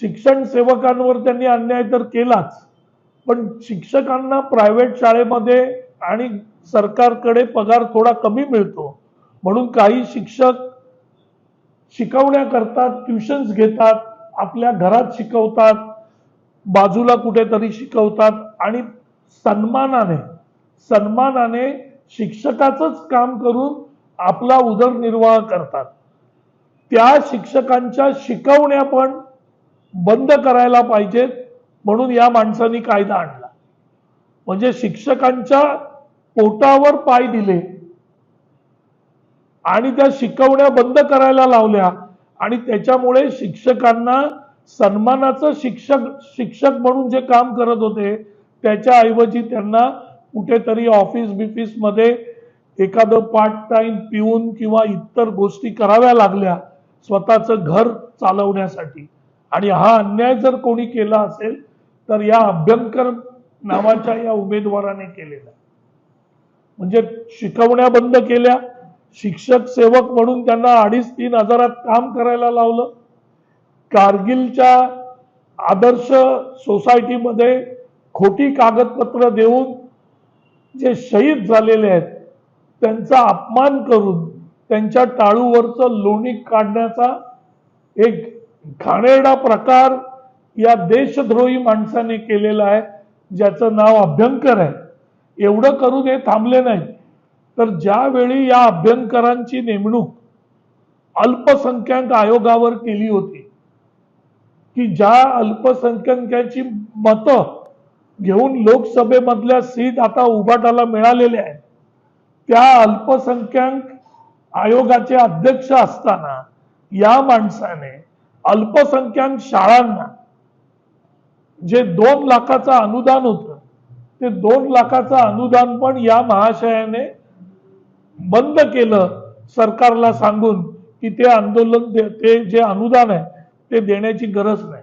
शिक्षण सेवकांवर त्यांनी अन्याय तर केलाच पण शिक्षकांना प्रायव्हेट शाळेमध्ये आणि सरकारकडे पगार थोडा कमी मिळतो. म्हणून काही शिक्षक शिकवण्याकरता ट्युशन्स घेतात आपल्या घरात शिकवतात बाजूला कुठेतरी शिकवतात आणि सन्मानाने सन्मानाने शिक्षकाचंच काम करून आपला उदरनिर्वाह करतात. त्या शिक्षकांच्या शिकवण्या पण बंद करायला पाहिजेत म्हणून या माणसांनी कायदा आणला. म्हणजे शिक्षकांच्या पोटावर पाय दिले आणि त्या शिकवण्या बंद करायला लावल्या आणि त्याच्यामुळे शिक्षकांना सन्मानाचं शिक्षक शिक्षक म्हणून जे काम करत होते त्याच्याऐवजी त्यांना कुठेतरी ऑफिस बिफिसमध्ये एखादं पार्ट टाइम पिऊन किंवा इतर गोष्टी कराव्या लागल्या स्वतःचं घर चालवण्यासाठी. आणि हा अन्याय जर कोणी केला असेल तर या अभ्यंकर नावाच्या या उमेदवाराने केलेला. म्हणजे शिकवण्या बंद केल्या शिक्षक सेवक म्हणून त्यांना अडीच तीन हजारात काम करायला लावलं. कारगिलच्या आदर्श सोसायटीमध्ये खोटी कागदपत्र देऊन जे शहीद झालेले आहेत त्यांचा अपमान करून त्यांच्या टाळूवरचं लोणी काढण्याचा एक घाणेरडा प्रकार या देशद्रोही माणसाने केलेला आहे ज्याचं नाव अभ्यंकर आहे. एवढं करून हे थांबले नाही. तर ज्यावेळी या अभ्यंकरांची नेमणूक अल्पसंख्याक आयोगावर केली होती की ज्या अल्पसंख्याकांची मतं घेऊन लोकसभेमधल्या सीट आता उभाटाला मिळालेल्या आहेत त्या अल्पसंख्याक आयोगाचे अध्यक्ष असताना या माणसाने अल्पसंख्याक शाळांना जे दोन लाखाचं अनुदान होतं ते दोन लाखाचं अनुदान पण या महाशयाने बंद केलं सरकारला सांगून की ते आंदोलन ते- ते जे अनुदान आहे ते देण्याची गरज नाही.